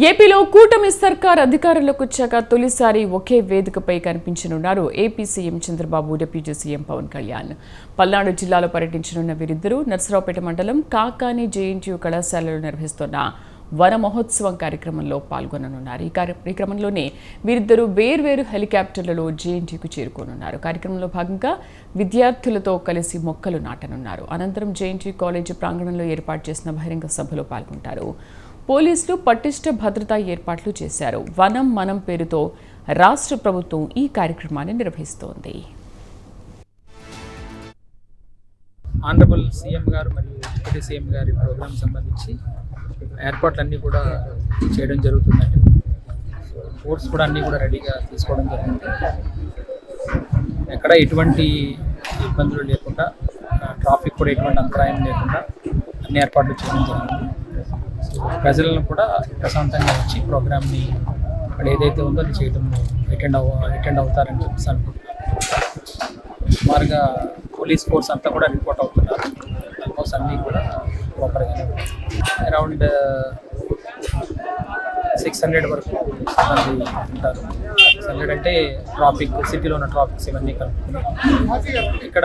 ఏపీలో కూటమి సర్కార్ అధికారంలోకి వచ్చాక తొలిసారి ఒకే వేదికపై కనిపించనున్నారు. AP CM Chandrababu deputy CM Pawan Kalyan. Palnadu జిల్లాలో పర్యటించనున్న వీరిద్దరూ నర్సరావుపేట మండలం కాకాని జేఎన్టీయూ కళాశాలలో నిర్వహిస్తున్న వన మహోత్సవం కార్యక్రమంలో పాల్గొననున్నారు. ఈ కార్యక్రమంలోనే వీరిద్దరూ వేర్వేరు హెలికాప్టర్లలో జేఎన్టీయూకు చేరుకోనున్నారు. కార్యక్రమంలో భాగంగా విద్యార్థులతో కలిసి మొక్కలు నాటనున్నారు. అనంతరం జేఎన్టీయూ కాలేజీ ప్రాంగణంలో ఏర్పాటు చేసిన బహిరంగ సభలో పాల్గొంటారు. పోలీసులు పటిష్ట భద్రతా ఏర్పాట్లు చేశారు. వనం మనం పేరుతో రాష్ట్ర ప్రభుత్వం ఈ కార్యక్రమాన్ని నిర్వహిస్తోంది. ఆనరబుల్ సీఎం గారు మరియు డిప్యూటీ సీఎం గారి ప్రోగ్రాం సంబంధించి ఏర్పాట్లన్నీ కూడా చేయడం జరుగుతుందండి. ఫోర్స్ కూడా అన్నీ కూడా రెడీగా తీసుకోవడం జరిగింది. ఎక్కడ ఎటువంటి ఇబ్బందులు లేకుండా ట్రాఫిక్ కూడా ఎటువంటి అంతరాయం లేకుండా అన్ని ఏర్పాట్లు చేయడం జరిగింది. ప్రజలను కూడా ప్రశాంతంగా వచ్చి ప్రోగ్రామ్ని అక్కడ ఏదైతే ఉందో అది చేయడం అటెండ్ అవ అటెండ్ అవుతారని చెప్పేసి అనుకుంటున్నాను. సుమారుగా పోలీస్ ఫోర్స్ అంతా కూడా రిపోర్ట్ అవుతున్నారు. ఆల్మోస్ట్ అన్నీ కూడా ప్రాపర్గా అరౌండ్ uh, సిక్స్ హండ్రెడ్ వరకు మంది ఉంటారు. సిక్స్ హండ్రెడ్ అంటే ట్రాఫిక్ సిటీలో ఉన్న ట్రాఫిక్స్ ఇవన్నీ కలుపుకుని ఇక్కడ